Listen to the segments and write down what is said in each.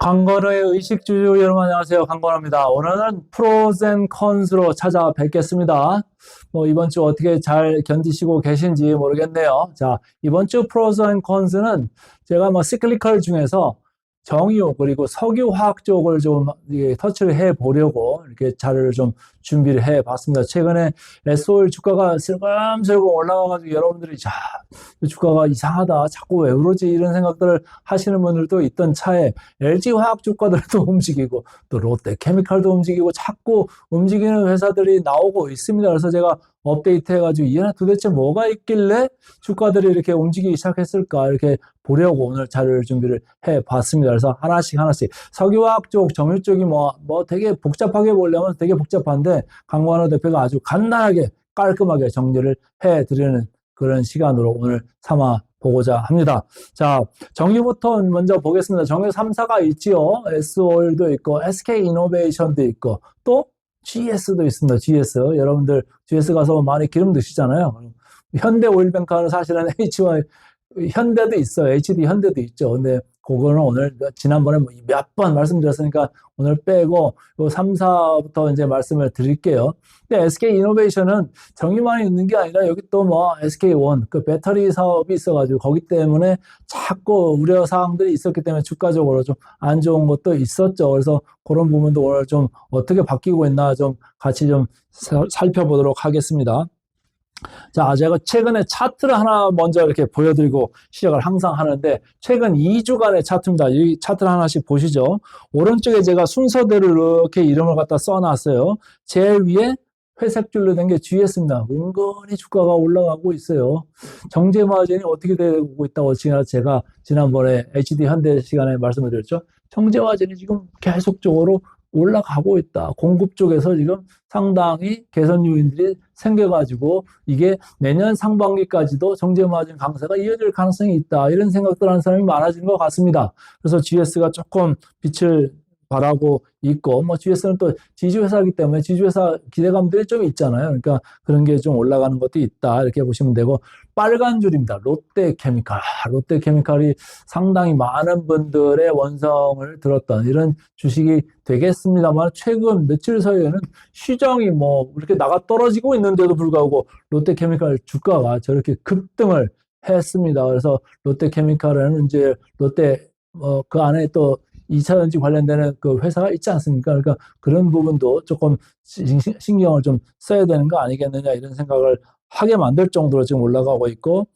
강건호의 의식주주 여러분 안녕하세요. 강건호입니다. 오늘은 프로젠 컨스로 찾아뵙겠습니다. 뭐 이번 주 어떻게 잘 견디시고 계신지 모르겠네요. 자, 이번 주 프로젠 컨스는 제가 뭐 시클리컬 중에서 정유 그리고 석유화학 쪽을 좀 이게 터치를 해 보려고 이렇게 자료를 좀 준비를 해 봤습니다. 최근에 SO일 주가가 슬금슬금 올라가가지고 여러분들이 자, 이 주가가 이상하다. 자꾸 왜 그러지? 이런 생각들을 하시는 분들도 있던 차에 LG 화학 주가들도 움직이고 또 롯데 케미칼도 움직이고 자꾸 움직이는 회사들이 나오고 있습니다. 그래서 제가 업데이트 해가지고 얘네 도대체 뭐가 있길래 주가들이 이렇게 움직이기 시작했을까 이렇게 보려고 오늘 자료를 준비를 해 봤습니다. 그래서 하나씩 하나씩 석유화학 쪽, 정유 쪽이 뭐, 뭐 되게 복잡하게 보려면 되게 복잡한데 강관호 대표가 아주 간단하게 깔끔하게 정리를 해 드리는 그런 시간으로 오늘 삼아 보고자 합니다. 자, 정유부터 먼저 보겠습니다. 정유 3사가 있지요. S오일도 있고, SK 이노베이션도 있고, 또 GS도 있습니다. GS. 여러분들 GS 가서 많이 기름 드시잖아요. 현대 오일뱅크는 사실은 HY, 현대도 있어요. HD 현대도 있죠. 근데 그거는 오늘 지난번에 뭐몇번 말씀드렸으니까 오늘 빼고 요 3, 4부터 이제 말씀을 드릴게요. 근데 SK 이노베이션은 정의만 있는 게 아니라 여기 또 뭐 SK1 그 배터리 사업이 있어가지고 거기 때문에 자꾸 우려 사항들이 있었기 때문에 주가적으로 좀 안 좋은 것도 있었죠. 그래서 그런 부분도 오늘 좀 어떻게 바뀌고 있나 좀 같이 좀 사- 살펴보도록 하겠습니다. 자, 제가 최근에 차트를 하나 먼저 이렇게 보여드리고 시작을 항상 하는데, 최근 2주간의 차트입니다. 이 차트를 하나씩 보시죠. 오른쪽에 제가 순서대로 이렇게 이름을 갖다 써놨어요. 제일 위에 회색 줄로 된 게 GS입니다. 은근히 주가가 올라가고 있어요. 정제 마진이 어떻게 되고 있다고 제가 지난번에 HD 현대 시간에 말씀을 드렸죠. 정제 마진이 지금 계속적으로 올라가고 있다. 공급 쪽에서 지금 상당히 개선 요인들이 생겨가지고 이게 내년 상반기까지도 정제 마진 강세가 이어질 가능성이 있다. 이런 생각들 하는 사람이 많아진 것 같습니다. 그래서 GS가 조금 빛을 발하고 있고, 뭐 GS는 또 지주회사이기 때문에 지주회사 기대감들이 좀 있잖아요. 그러니까 그런 게 좀 올라가는 것도 있다. 이렇게 보시면 되고, 빨간 줄입니다. 롯데케미칼. 롯데케미칼이 상당히 많은 분들의 원성을 들었던 이런 주식이 되겠습니다만, 최근 며칠 사이에는 시장이 뭐 이렇게 나가 떨어지고 있는데도 불구하고 롯데케미칼 주가가 저렇게 급등을 했습니다. 그래서 롯데케미칼은 이제 롯데 어, 그 안에 또 2차전지 관련되는 그 회사가 있지 않습니까? 그러니까 그런 부분도 조금 신- 신경을 좀 써야 되는 거 아니겠느냐 이런 생각을 하게 만들 정도로 지금 올라가고 있고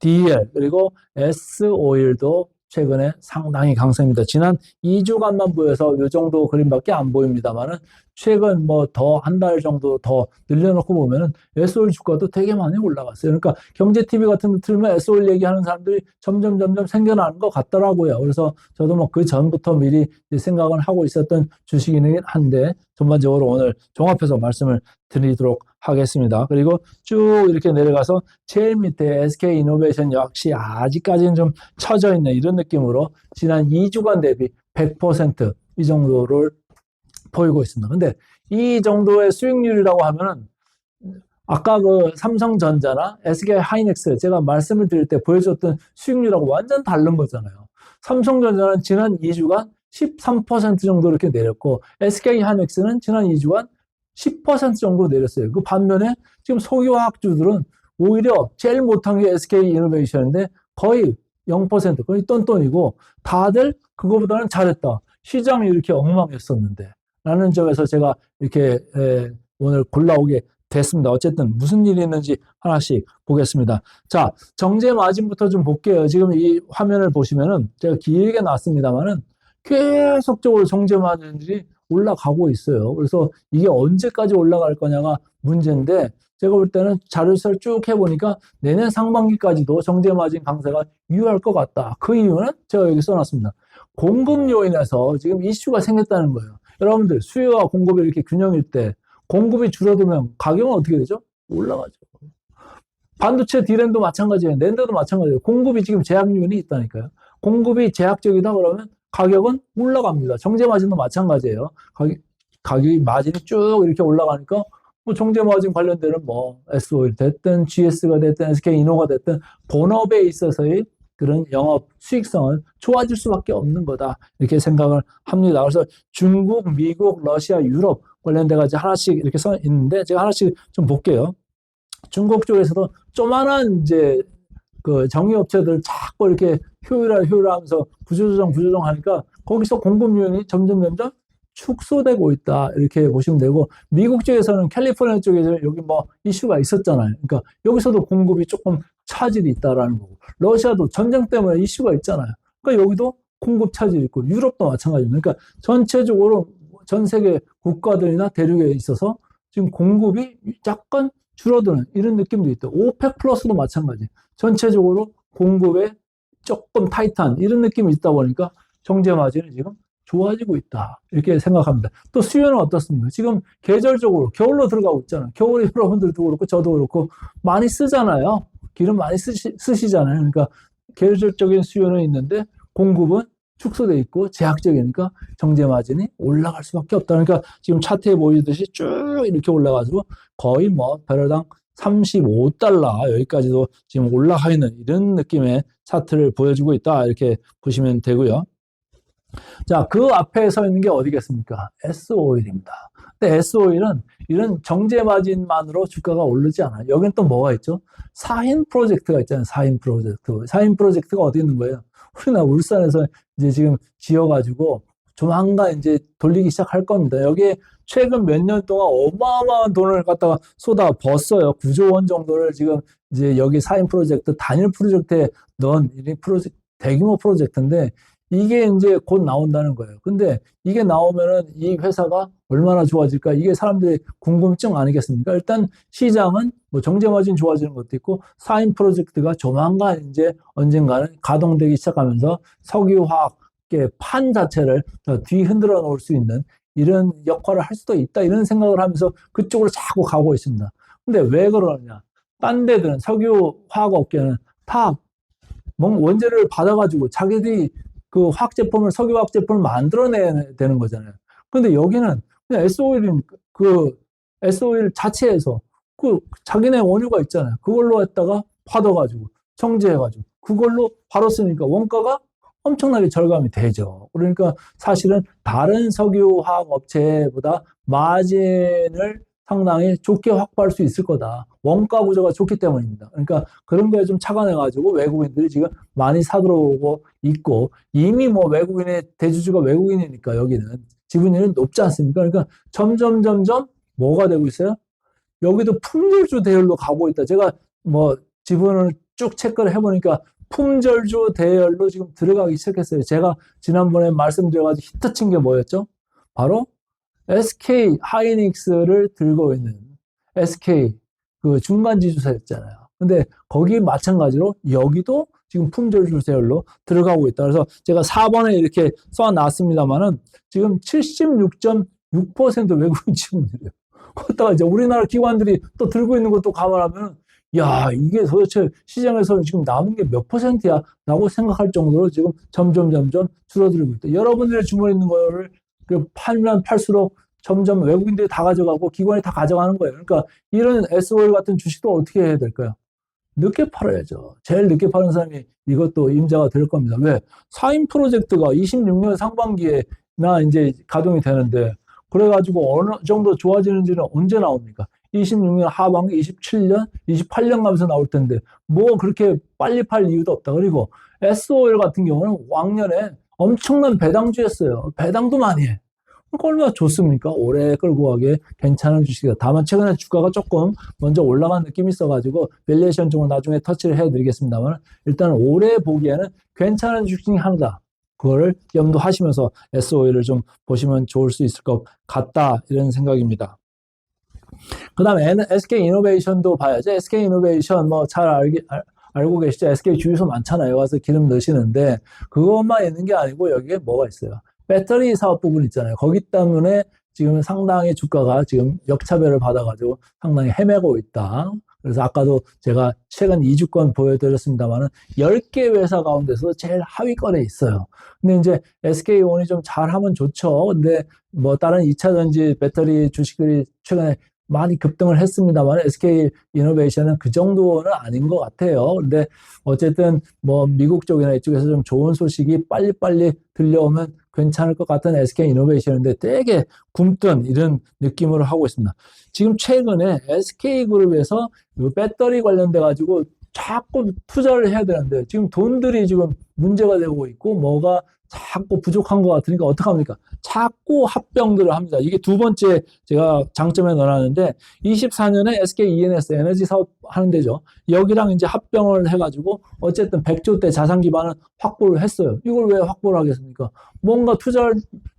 DL 그리고 S오일도 최근에 상당히 강세입니다. 지난 2주간만 보여서 이 정도 그림밖에 안 보입니다만은 최근 뭐 더 한 달 정도 더 늘려놓고 보면은 S오일 주가도 되게 많이 올라갔어요. 그러니까 경제 TV 같은 거 틀면 S오일 얘기하는 사람들이 점점 점점 생겨나는 것 같더라고요. 그래서 저도 뭐 그 전부터 미리 생각을 하고 있었던 주식이긴 한데 전반적으로 오늘 종합해서 말씀을 드리도록 하겠습니다. 그리고 쭉 이렇게 내려가서 제일 밑에 SK 이노베이션 역시 아직까지는 좀 처져 있는 이런 느낌으로 지난 2주간 대비 100%이 정도를 보이고 있습니다. 근데 이 정도의 수익률이라고 하면은 아까 그 삼성전자나 SK 하이닉스 제가 말씀을 드릴 때 보여줬던 수익률하고 완전 다른 거잖아요. 삼성전자는 지난 2주간 13% 정도 이렇게 내렸고 SK 하이닉스는 지난 2주간 10% 정도 내렸어요. 그 반면에 지금 석유화학주들은 오히려 제일 못한 게 SK 이노베이션인데 거의 0% 거의 똔똔이고 다들 그거보다는 잘했다. 시장이 이렇게 엉망이었었는데 라는 점에서 제가 이렇게 에, 오늘 골라오게 됐습니다. 어쨌든 무슨 일이 있는지 하나씩 보겠습니다. 자, 정제 마진부터 좀 볼게요. 지금 이 화면을 보시면은 제가 길게 놨습니다만은 계속적으로 정제 마진들이 올라가고 있어요. 그래서 이게 언제까지 올라갈 거냐가 문제인데 제가 볼 때는 자료를 쭉 해보니까 내년 상반기까지도 정제 마진 강세가 유효할 것 같다. 그 이유는 제가 여기 써놨습니다. 공급 요인에서 지금 이슈가 생겼다는 거예요. 여러분들 수요와 공급이 이렇게 균형일 때 공급이 줄어들면 가격은 어떻게 되죠? 올라가죠. 반도체 디램도 마찬가지예요. 낸드도 마찬가지예요. 공급이 지금 제약 요인이 있다니까요. 공급이 제약적이다 그러면 가격은 올라갑니다. 정제 마진도 마찬가지예요. 가격, 가격이 마진이 쭉 이렇게 올라가니까 뭐 정제 마진 관련되는 뭐 S 오일 됐든 GS가 됐든 SK 이노가 됐든 본업에 있어서의 그런 영업 수익성은 좋아질 수밖에 없는 거다. 이렇게 생각을 합니다. 그래서 중국, 미국, 러시아, 유럽 관련돼 가지고 하나씩 이렇게 써 있는데 제가 하나씩 좀 볼게요. 중국 쪽에서도 조만한 이제 그 정유업체들 자꾸 이렇게 효율화 효율화 하면서 구조조정 구조조정 하니까 거기서 공급 요인이 점점 점점 축소되고 있다 이렇게 보시면 되고 미국 쪽에서는 캘리포니아 쪽에서 여기 뭐 이슈가 있었잖아요. 그러니까 여기서도 공급이 조금 차질이 있다라는 거고 러시아도 전쟁 때문에 이슈가 있잖아요. 그러니까 여기도 공급 차질이 있고 유럽도 마찬가지입니다. 그러니까 전체적으로 전 세계 국가들이나 대륙에 있어서 지금 공급이 약간 줄어드는 이런 느낌도 있다. 오펙 플러스도 마찬가지. 전체적으로 공급에 조금 타이트한 이런 느낌이 있다 보니까 정제 마진이 지금 좋아지고 있다. 이렇게 생각합니다. 또 수요는 어떻습니까? 지금 계절적으로 겨울로 들어가고 있잖아요. 겨울에 여러분들도 그렇고 저도 그렇고 많이 쓰잖아요. 기름 많이 쓰시, 쓰시잖아요. 그러니까 계절적인 수요는 있는데 공급은 축소돼 있고 제약적이니까 정제 마진이 올라갈 수밖에 없다. 그러니까 지금 차트에 보이듯이 쭉 이렇게 올라가지고 거의 뭐 배럴당 35달러 여기까지도 지금 올라가 있는 이런 느낌의 차트를 보여주고 있다. 이렇게 보시면 되고요. 자, 그 앞에 서 있는 게 어디겠습니까? S-오일입니다. 근데 S-오일은 이런 정제 마진만으로 주가가 오르지 않아요. 여기는 또 뭐가 있죠? 사인 프로젝트가 있잖아요. 사인 프로젝트. 사인 프로젝트가 어디 있는 거예요? 우리나라 울산에서 이제 지금 지어가지고 조만간 이제 돌리기 시작할 겁니다. 여기에 최근 몇 년 동안 어마어마한 돈을 갖다가 쏟아 붓어요. 9조 원 정도를 지금 이제 여기 사인 프로젝트, 단일 프로젝트에 넣은 이 프로젝트, 대규모 프로젝트인데 이게 이제 곧 나온다는 거예요. 근데 이게 나오면은 이 회사가 얼마나 좋아질까? 이게 사람들의 궁금증 아니겠습니까? 일단 시장은 뭐 정제 마진 좋아지는 것도 있고 사인 프로젝트가 조만간 이제 언젠가는 가동되기 시작하면서 석유화학의 판 자체를 뒤 흔들어 놓을 수 있는 이런 역할을 할 수도 있다. 이런 생각을 하면서 그쪽으로 자꾸 가고 있습니다. 근데 왜 그러느냐? 딴 데들은 석유화학 업계는 다 원재료를 받아가지고 자기들이 그 화학 제품을 석유 화학 제품을 만들어내야 되는 거잖아요. 근데 여기는 그냥 S-오일인 그 S-오일 자체에서 그 자기네 원유가 있잖아요. 그걸로 했다가 받아가지고 정제해가지고 그걸로 바로 쓰니까 원가가 엄청나게 절감이 되죠. 그러니까 사실은 다른 석유화학 업체보다 마진을 상당히 좋게 확보할 수 있을 거다. 원가 구조가 좋기 때문입니다. 그러니까 그런 거에 좀 착안해가지고 외국인들이 지금 많이 사들어오고 있고 이미 뭐 외국인의 대주주가 외국인이니까 여기는 지분율은 높지 않습니까? 그러니까 점점 점점 뭐가 되고 있어요? 여기도 품절주 대열로 가고 있다. 제가 뭐 지분을 쭉 체크를 해보니까 품절주 대열로 지금 들어가기 시작했어요. 제가 지난번에 말씀드려가지고 히트 친 게 뭐였죠? 바로 SK 하이닉스를 들고 있는 SK 그 중간 지주사였잖아요. 근데 거기 마찬가지로 여기도 지금 품절 주세열로 들어가고 있다. 그래서 제가 4번에 이렇게 써놨습니다만은 지금 76.6% 외국인 지분이래요. 거기다가 이제 우리나라 기관들이 또 들고 있는 것도 감안하면 야 이게 도대체 시장에서 지금 남은 게 몇 퍼센트야? 라고 생각할 정도로 지금 점점 점점 줄어들고 있다. 여러분들의 주머니 있는 거를 그 팔면 팔수록 점점 외국인들이 다 가져가고 기관이 다 가져가는 거예요. 그러니까 이런 SOL 같은 주식도 어떻게 해야 될까요? 늦게 팔아야죠. 제일 늦게 파는 사람이 이것도 임자가 될 겁니다. 왜? 사인 프로젝트가 26년 상반기에나 이제 가동이 되는데 그래가지고 어느 정도 좋아지는지는 언제 나옵니까? 26년 하반기, 27년, 28년 가면서 나올 텐데 뭐 그렇게 빨리 팔 이유도 없다. 그리고 SOL 같은 경우는 왕년에 엄청난 배당주였어요. 배당도 많이 해. 그러니까 얼마나 좋습니까? 오래 끌고 가게 괜찮은 주식이다. 다만 최근에 주가가 조금 먼저 올라간 느낌이 있어가지고 밸리에이션 쪽을 나중에 터치를 해드리겠습니다만 일단 오래 보기에는 괜찮은 주식 중에 하나다. 그거를 염두하시면서 SOE를 좀 보시면 좋을 수 있을 것 같다. 이런 생각입니다. 그 다음에 SK 이노베이션도 봐야죠. SK 이노베이션 뭐 잘 알기, 알, 알고 계시죠? SK 주유소 많잖아요. 와서 기름 넣으시는데 그것만 있는 게 아니고 여기에 뭐가 있어요? 배터리 사업 부분 있잖아요. 거기 때문에 지금 상당히 주가가 지금 역차별을 받아가지고 상당히 헤매고 있다. 그래서 아까도 제가 최근 2주권 보여드렸습니다만은 10개 회사 가운데서 제일 하위권에 있어요. 근데 이제 SK온이 좀 잘하면 좋죠. 근데 뭐 다른 2차 전지 배터리 주식들이 최근에 많이 급등을 했습니다만 SK 이노베이션은 그 정도는 아닌 것 같아요. 근데 어쨌든 뭐 미국 쪽이나 이쪽에서 좀 좋은 소식이 빨리빨리 들려오면 괜찮을 것 같은 SK 이노베이션인데 되게 굼뜬 이런 느낌으로 하고 있습니다. 지금 최근에 SK 그룹에서 이 배터리 관련돼 가지고 자꾸 투자를 해야 되는데 지금 돈들이 지금 문제가 되고 있고 뭐가 자꾸 부족한 것 같으니까 어떡합니까? 자꾸 합병들을 합니다. 이게 두 번째 제가 장점에 넣어놨는데 24년에 SK ENS 에너지 사업 하는 데죠. 여기랑 이제 합병을 해가지고 어쨌든 100조 대 자산 기반을 확보를 했어요. 이걸 왜 확보를 하겠습니까? 뭔가 투자를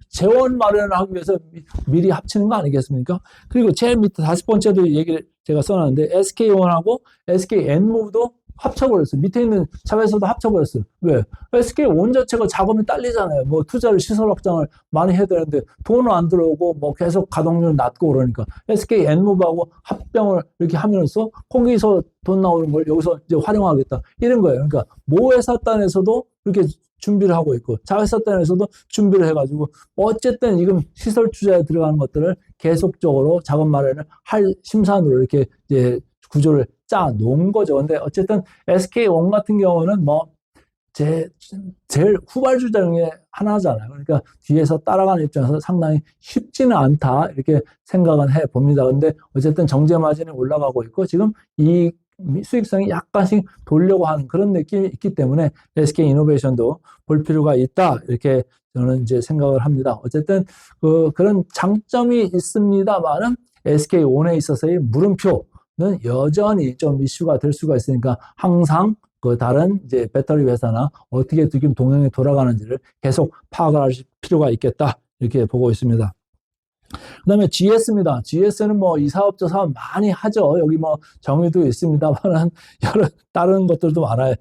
재원 마련을 하기 위해서 미- 미리 합치는 거 아니겠습니까? 그리고 제일 밑에 다섯 번째도 얘기를 제가 써놨는데 SK원하고 SKN무브도 합쳐버렸어요. 밑에 있는 차에서도 합쳐버렸어요. 왜? SK원 자체가 자금이 딸리잖아요. 뭐 투자를 시설 확장을 많이 해야 되는데 돈은 안 들어오고 뭐 계속 가동률 낮고 그러니까 SKN무브하고 합병을 이렇게 하면서 거기서 돈 나오는 걸 여기서 이제 활용하겠다. 이런 거예요. 그러니까 모회사 단에서도 이렇게 준비를 하고 있고 자회사 단에서도 준비를 해가지고 어쨌든 지금 시설 투자에 들어가는 것들을 계속적으로 자금 마련을 할 심산으로 이렇게 이제 구조를 짜 놓은 거죠. 근데 어쨌든 SK원 같은 경우는 뭐 제, 제일 후발주자 중에 하나잖아요. 그러니까 뒤에서 따라가는 입장에서 상당히 쉽지는 않다. 이렇게 생각은 해 봅니다. 근데 어쨌든 정제 마진이 올라가고 있고 지금 이 수익성이 약간씩 돌려고 하는 그런 느낌이 있기 때문에 SK 이노베이션도 볼 필요가 있다. 이렇게 저는 이제 생각을 합니다. 어쨌든 그 그런 장점이 있습니다만은 SK 온에 있어서의 물음표 는 여전히 좀 이슈가 될 수가 있으니까 항상 그 다른 이제 배터리 회사나 어떻게 지금 동행이 돌아가는지를 계속 파악을 할 필요가 있겠다. 이렇게 보고 있습니다. 그 다음에 GS입니다. GS는 뭐 이 사업 저 사업 많이 하죠. 여기 뭐 정의도 있습니다만은 여러 다른 것들도 많아요.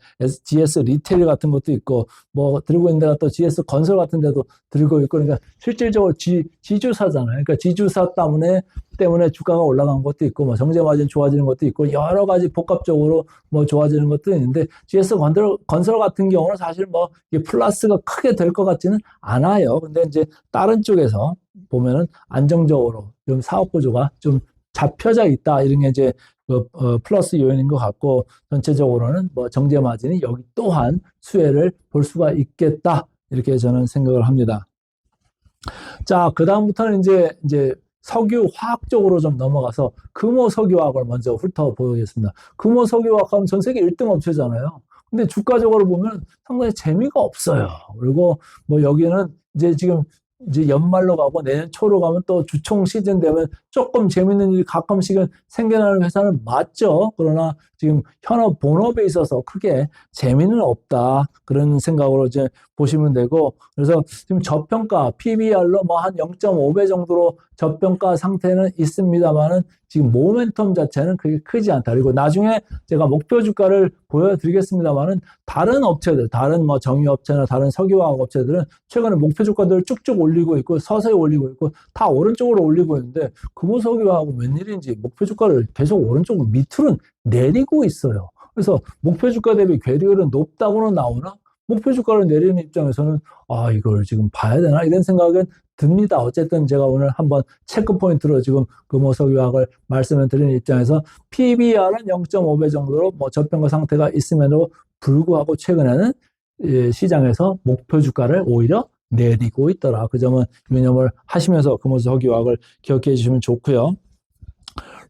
GS 리테일 같은 것도 있고 뭐 들고 있는 데가 또 GS 건설 같은 데도 들고 있고 그러니까 실질적으로 G, 지주사잖아요. 그러니까 지주사 때문에 때문에 주가가 올라간 것도 있고 뭐 정제 마진 좋아지는 것도 있고 여러 가지 복합적으로 뭐 좋아지는 것도 있는데 GS 건설 건설 같은 경우는 사실 뭐 플러스가 크게 될 것 같지는 않아요. 근데 이제 다른 쪽에서 보면은 안정적으로 좀 사업 구조가 좀 잡혀져 있다 이런 게 이제 그, 어, 플러스 요인인 것 같고 전체적으로는 뭐 정제 마진이 여기 또한 수혜를 볼 수가 있겠다 이렇게 저는 생각을 합니다. 자, 그 다음부터는 이제 이제 석유 화학 쪽으로 좀 넘어가서 금호 석유화학을 먼저 훑어보겠습니다. 금호 석유화학 하면 전 세계 1등 업체잖아요. 근데 주가적으로 보면 상당히 재미가 없어요. 그리고 뭐 여기는 이제 지금 이제 연말로 가고 내년 초로 가면 또 주총 시즌 되면 조금 재밌는 일이 가끔씩은 생겨나는 회사는 맞죠. 그러나 지금 현업 본업에 있어서 크게 재미는 없다. 그런 생각으로 이제 보시면 되고 그래서 지금 저평가 PBR로 뭐 한 0.5배 정도로 저평가 상태는 있습니다만은 지금 모멘텀 자체는 그게 크지 않다. 그리고 나중에 제가 목표 주가를 보여드리겠습니다만은 다른 업체들, 다른 뭐 정유업체나 다른 석유화학 업체들은 최근에 목표 주가들을 쭉쭉 올리고 있고 서서히 올리고 있고 다 오른쪽으로 올리고 있는데 금호석유화학은 웬일인지 목표 주가를 계속 오른쪽으로 밑으로 내리고 있어요. 그래서 목표 주가 대비 괴리율은 높다고는 나오나 목표 주가를 내리는 입장에서는 아 이걸 지금 봐야 되나 이런 생각은 듭니다. 어쨌든 제가 오늘 한번 체크 포인트로 지금 금호석 유학을 말씀을 드리는 입장에서 PBR은 0.5배 정도로 뭐 저평가 상태가 있음에도 불구하고 최근에는 예, 시장에서 목표 주가를 오히려 내리고 있더라. 그 점은 유념을 하시면서 금호석유학을 기억해 주시면 좋고요.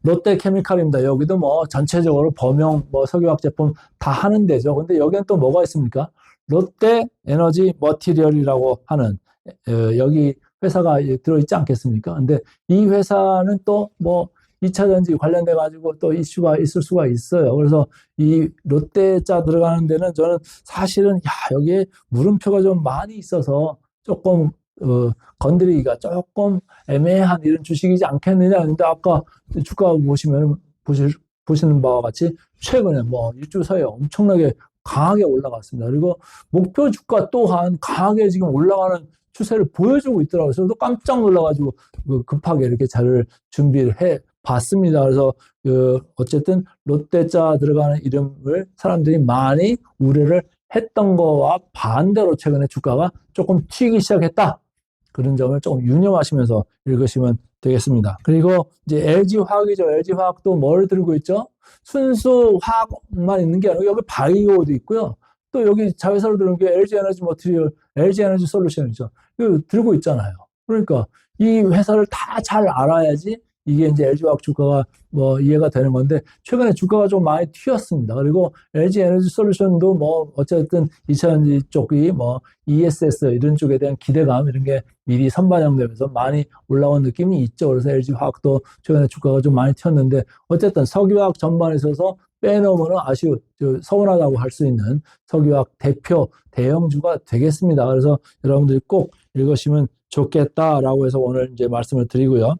롯데케미칼입니다. 여기도 뭐 전체적으로 범용 뭐 석유화학 제품 다 하는 데죠. 근데 여기는 또 뭐가 있습니까? 롯데 에너지 머티리얼이라고 하는 어, 여기 회사가 들어있지 않겠습니까? 근데 이 회사는 또뭐 2차 전지 관련돼 가지고 또 이슈가 있을 수가 있어요. 그래서 이 롯데자 들어가는 데는 저는 사실은 야 여기에 물음표가 좀 많이 있어서 조금 어, 건드리기가 조금 애매한 이런 주식이지 않겠느냐. 근데 아까 주가 보시면 보실 보시는 바와 같이 최근에 뭐 일주 사이에 엄청나게 강하게 올라갔습니다. 그리고 목표 주가 또한 강하게 지금 올라가는 추세를 보여주고 있더라고요. 저도 깜짝 놀라가지고 그 급하게 이렇게 자료를 준비를 해 봤습니다. 그래서 그 어쨌든 롯데자 들어가는 이름을 사람들이 많이 우려를 했던 거와 반대로 최근에 주가가 조금 튀기 시작했다. 그런 점을 조금 유념하시면서 읽으시면 되겠습니다. 그리고 이제 LG 화학이죠. LG 화학도 뭘 들고 있죠? 순수 화학만 있는 게 아니고 여기 바이오도 있고요. 또 여기 자회사로 들은 게 LG 에너지 머티리얼, LG 에너지 솔루션이죠. 이거 들고 있잖아요. 그러니까 이 회사를 다 잘 알아야지 이게 이제 LG 화학 주가가 뭐 이해가 되는 건데 최근에 주가가 좀 많이 튀었습니다. 그리고 LG 에너지 솔루션도 뭐 어쨌든 2000년 쪽이 뭐 ESS 이런 쪽에 대한 기대감 이런 게 미리 선반영되면서 많이 올라온 느낌이 있죠. 그래서 LG 화학도 최근에 주가가 좀 많이 튀었는데 어쨌든 석유화학 전반에 있어서 빼놓으면 아쉬우 저 서운하다고 할 수 있는 석유화학 대표 대형주가 되겠습니다. 그래서 여러분들이 꼭 읽으시면 좋겠다라고 해서 오늘 이제 말씀을 드리고요.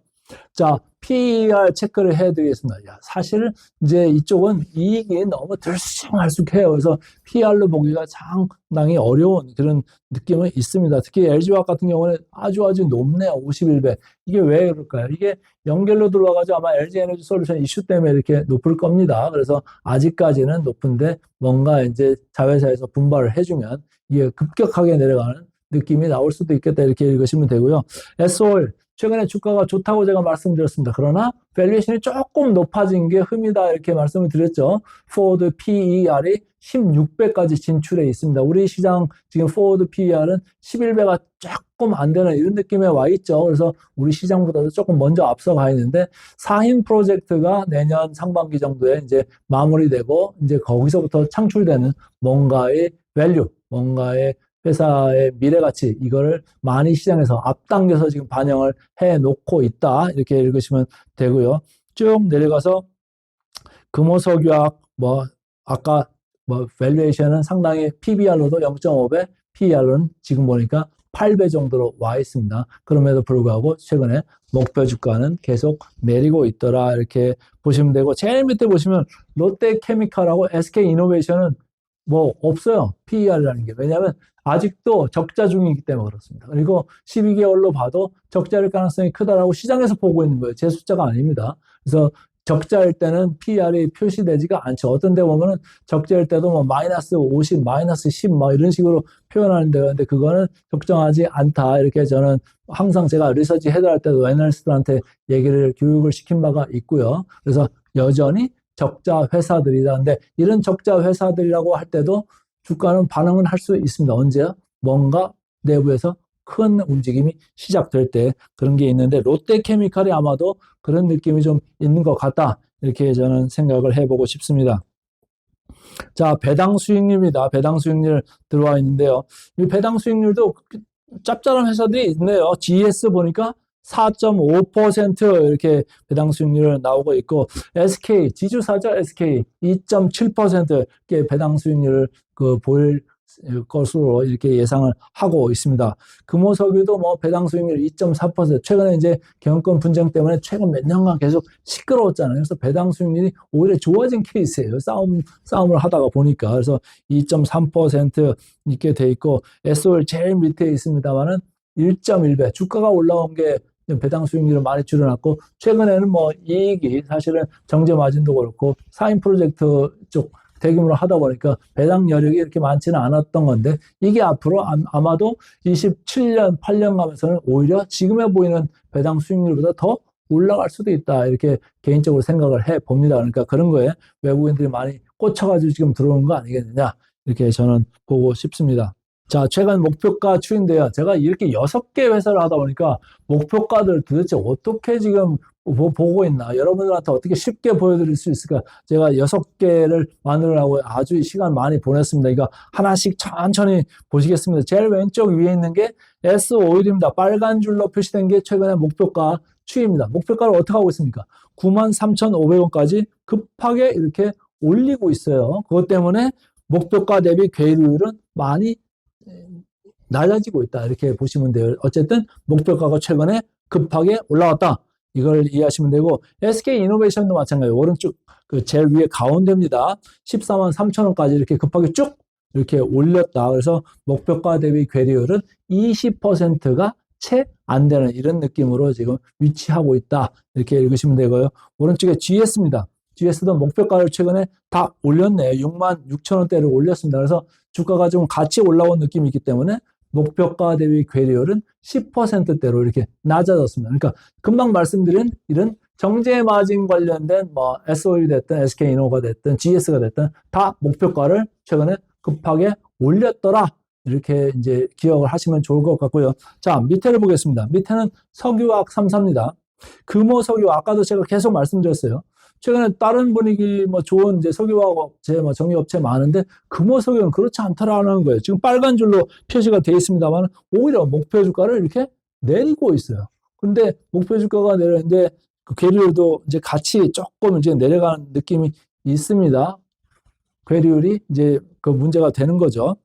자, PER 체크를 해드리겠습니다. 야, 사실 이제 이쪽은 이익이 너무 들쑥날쑥해요. 그래서 PER로 보기가 상당히 어려운 그런 느낌은 있습니다. 특히 LG화학 같은 경우는 아주 아주 높네요. 51배. 이게 왜 그럴까요? 이게 연결로 들어와가지고 아마 LG 에너지 솔루션 이슈 때문에 이렇게 높을 겁니다. 그래서 아직까지는 높은데 뭔가 이제 자회사에서 분발을 해주면 이게 급격하게 내려가는 느낌이 나올 수도 있겠다 이렇게 읽으시면 되고요. SOL 최근에 주가가 좋다고 제가 말씀드렸습니다. 그러나 밸류에이션이 조금 높아진 게 흠이다 이렇게 말씀을 드렸죠. 포워드 PER이 16배까지 진출해 있습니다. 우리 시장 지금 포워드 PER은 11배가 조금 안 되는 이런 느낌에 와 있죠. 그래서 우리 시장보다도 조금 먼저 앞서가 있는데 사인 프로젝트가 내년 상반기 정도에 이제 마무리되고 이제 거기서부터 창출되는 뭔가의 밸류, 뭔가의 회사의 미래 가치 이거를 많이 시장에서 앞당겨서 지금 반영을 해 놓고 있다 이렇게 읽으시면 되고요. 쭉 내려가서 금호석유학 뭐 아까 뭐 밸류에이션은 상당히 PBR로도 0.5배, PER로는 지금 보니까 8배 정도로 와 있습니다. 그럼에도 불구하고 최근에 목표 주가는 계속 내리고 있더라 이렇게 보시면 되고 제일 밑에 보시면 롯데케미칼하고 SK이노베이션은 뭐 없어요. PER이라는 게. 왜냐하면 아직도 적자 중이기 때문에 그렇습니다. 그리고 12개월로 봐도 적자일 가능성이 크다라고 시장에서 보고 있는 거예요. 제 숫자가 아닙니다. 그래서 적자일 때는 PER이 표시되지가 않죠. 어떤 데 보면은 적자일 때도 뭐 마이너스 50, 마이너스 10, 뭐 이런 식으로 표현하는데, 근데 그거는 적정하지 않다. 이렇게 저는 항상 제가 리서치 해드할 때도 애널리스트한테 얘기를 교육을 시킨 바가 있고요. 그래서 여전히 적자 회사들이다. 근데 이런 적자 회사들이라고 할 때도 주가는 반응은 할 수 있습니다. 언제요? 뭔가 내부에서 큰 움직임이 시작될 때 그런 게 있는데 롯데케미칼이 아마도 그런 느낌이 좀 있는 것 같다. 이렇게 저는 생각을 해보고 싶습니다. 자, 배당 수익률입니다. 배당 수익률 들어와 있는데요. 이 배당 수익률도 짭짤한 회사들이 있네요. GS 보니까 4.5% 이렇게 배당 수익률 나오고 있고 SK 지주사죠 SK 2.7% 이렇게 배당 수익률을 그 보일 것으로 이렇게 예상을 하고 있습니다. 금호석유도 뭐 배당 수익률 2.4% 최근에 이제 경영권 분쟁 때문에 최근 몇 년간 계속 시끄러웠잖아요. 그래서 배당 수익률이 오히려 좋아진 케이스예요. 싸움 싸움을 하다가 보니까 그래서 2.3% 이렇게 돼 있고 SOL 제일 밑에 있습니다만은 1.1배 주가가 올라온 게 배당 수익률을 많이 줄여놨고 최근에는 뭐 이익이 사실은 정제 마진도 그렇고 사인 프로젝트 쪽 대규모로 하다 보니까 배당 여력이 이렇게 많지는 않았던 건데 이게 앞으로 아마도 27년 8년 가면서는 오히려 지금에 보이는 배당 수익률보다 더 올라갈 수도 있다 이렇게 개인적으로 생각을 해 봅니다 그러니까 그런 거에 외국인들이 많이 꽂혀가지고 지금 들어오는 거 아니겠느냐 이렇게 저는 보고 싶습니다. 자, 최근 목표가 추인데요. 제가 이렇게 여섯 개 회사를 하다 보니까 목표가들 도대체 어떻게 지금 보고 있나? 여러분들한테 어떻게 쉽게 보여드릴 수 있을까? 제가 여섯 개를 만들라고 아주 시간 많이 보냈습니다. 이거 하나씩 천천히 보시겠습니다. 제일 왼쪽 위에 있는 게 S5일입니다. 빨간 줄로 표시된 게 최근에 목표가 추입니다. 목표가를 어떻게 하고 있습니까? 93,500원까지 급하게 이렇게 올리고 있어요. 그것 때문에 목표가 대비 괴리율은 많이 낮아지고 있다. 이렇게 보시면 돼요. 어쨌든 목표가가 최근에 급하게 올라왔다 이걸 이해하시면 되고 SK 이노베이션도 마찬가지예요. 오른쪽 그 제일 위에 가운데입니다. 14만 3천 원까지 이렇게 급하게 쭉 이렇게 올렸다. 그래서 목표가 대비 괴리율은 20%가 채 안 되는 이런 느낌으로 지금 위치하고 있다. 이렇게 읽으시면 되고요. 오른쪽에 GS입니다. GS도 목표가를 최근에 다 올렸네요. 6만 6천 원대를 올렸습니다. 그래서 주가가 좀 같이 올라온 느낌이 있기 때문에 목표가 대비 괴리율은 10%대로 이렇게 낮아졌습니다. 그러니까 금방 말씀드린 이런 정제 마진 관련된 뭐 SOE 됐든 SK이노가 됐든 GS가 됐든 다 목표가를 최근에 급하게 올렸더라. 이렇게 이제 기억을 하시면 좋을 것 같고요. 자, 밑에를 보겠습니다. 밑에는 석유화학 3사입니다. 금호 석유 아까도 제가 계속 말씀드렸어요. 최근에 다른 분위기 뭐 좋은 이제 석유화학 업체, 뭐 정유업체 많은데 금호 석유는 그렇지 않더라는 거예요. 지금 빨간 줄로 표시가 되어 있습니다만 오히려 목표 주가를 이렇게 내리고 있어요. 근데 목표 주가가 내렸는데 그 괴리율도 이제 같이 조금 이제 내려가는 느낌이 있습니다. 괴리율이 이제 그 문제가 되는 거죠.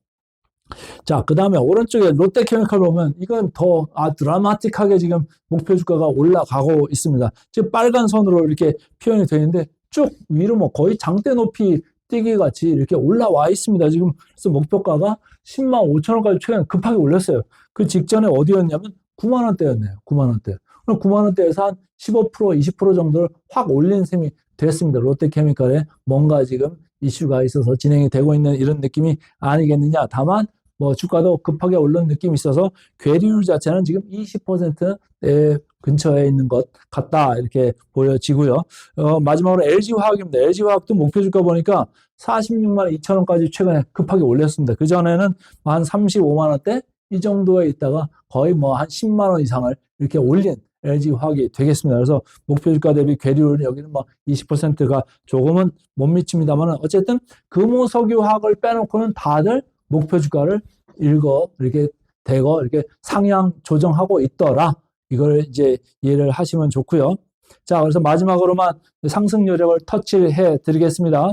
자, 그 다음에 오른쪽에 롯데케미칼 보면 이건 더 아, 드라마틱하게 지금 목표 주가가 올라가고 있습니다. 지금 빨간 선으로 이렇게 표현이 되는데 쭉 위로 뭐 거의 장대 높이 뛰기 같이 이렇게 올라와 있습니다. 지금 그래서 목표가가 10만 5천 원까지 최근 급하게 올렸어요. 그 직전에 어디였냐면 9만 원대였네요. 9만 원대. 그럼 9만 원대에서 한 15% 20% 정도를 확 올린 셈이 됐습니다. 롯데케미칼에 뭔가 지금 이슈가 있어서 진행이 되고 있는 이런 느낌이 아니겠느냐. 다만 뭐 주가도 급하게 오른 느낌이 있어서 괴리율 자체는 지금 20%대 근처에 있는 것 같다 이렇게 보여지고요. 어, 마지막으로 LG 화학입니다. LG 화학도 목표 주가 보니까 46만 2천 원까지 최근에 급하게 올렸습니다. 그 전에는 한 35만 원대 이 정도에 있다가 거의 뭐 한 10만 원 이상을 이렇게 올린 LG 화학이 되겠습니다. 그래서 목표 주가 대비 괴리율 여기는 뭐 20%가 조금은 못 미칩니다만 어쨌든 금호 석유 화학을 빼놓고는 다들 목표 주가를 읽어 이렇게 대거 이렇게 상향 조정하고 있더라. 이걸 이제 이해를 하시면 좋고요. 자, 그래서 마지막으로만 상승 요령을 터치해 드리겠습니다.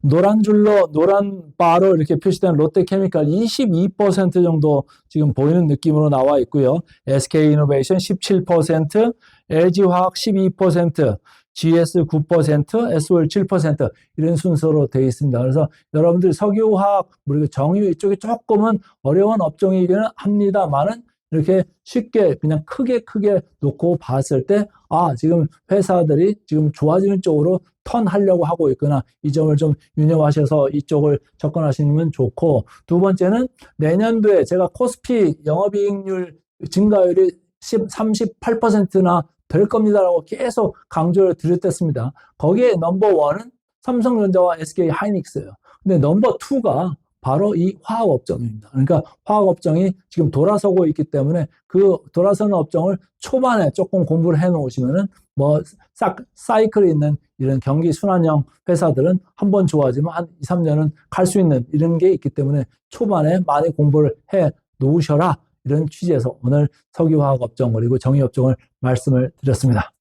노란 줄로 노란 바로 이렇게 표시된 롯데케미칼 22% 정도 지금 보이는 느낌으로 나와 있고요. SK이노베이션 17%, LG화학 12%, GS 9%, SOL 7% 이런 순서로 되어 있습니다. 그래서 여러분들 석유화학 그리고 정유 이쪽에 조금은 어려운 업종이기는 합니다만은 이렇게 쉽게 그냥 크게 크게 놓고 봤을 때 아, 지금 회사들이 지금 좋아지는 쪽으로 턴하려고 하고 있구나. 이 점을 좀 유념하셔서 이쪽을 접근하시면 좋고 두 번째는 내년도에 제가 코스피 영업이익률 증가율이 10, 38%나 될 겁니다라고 계속 강조를 드렸댔습니다. 거기에 넘버 원은 삼성전자와 SK 하이닉스예요. 근데 넘버 투가 바로 이 화학 업종입니다. 그러니까 화학 업종이 지금 돌아서고 있기 때문에 그 돌아서는 업종을 초반에 조금 공부를 해 놓으시면은 뭐 싹 사이클이 있는 이런 경기 순환형 회사들은 한 번 좋아지면 한 2, 3년은 갈 수 있는 이런 게 있기 때문에 초반에 많이 공부를 해 놓으셔라. 이런 취지에서 오늘 석유화학 업종 그리고 정유 업종을 말씀을 드렸습니다.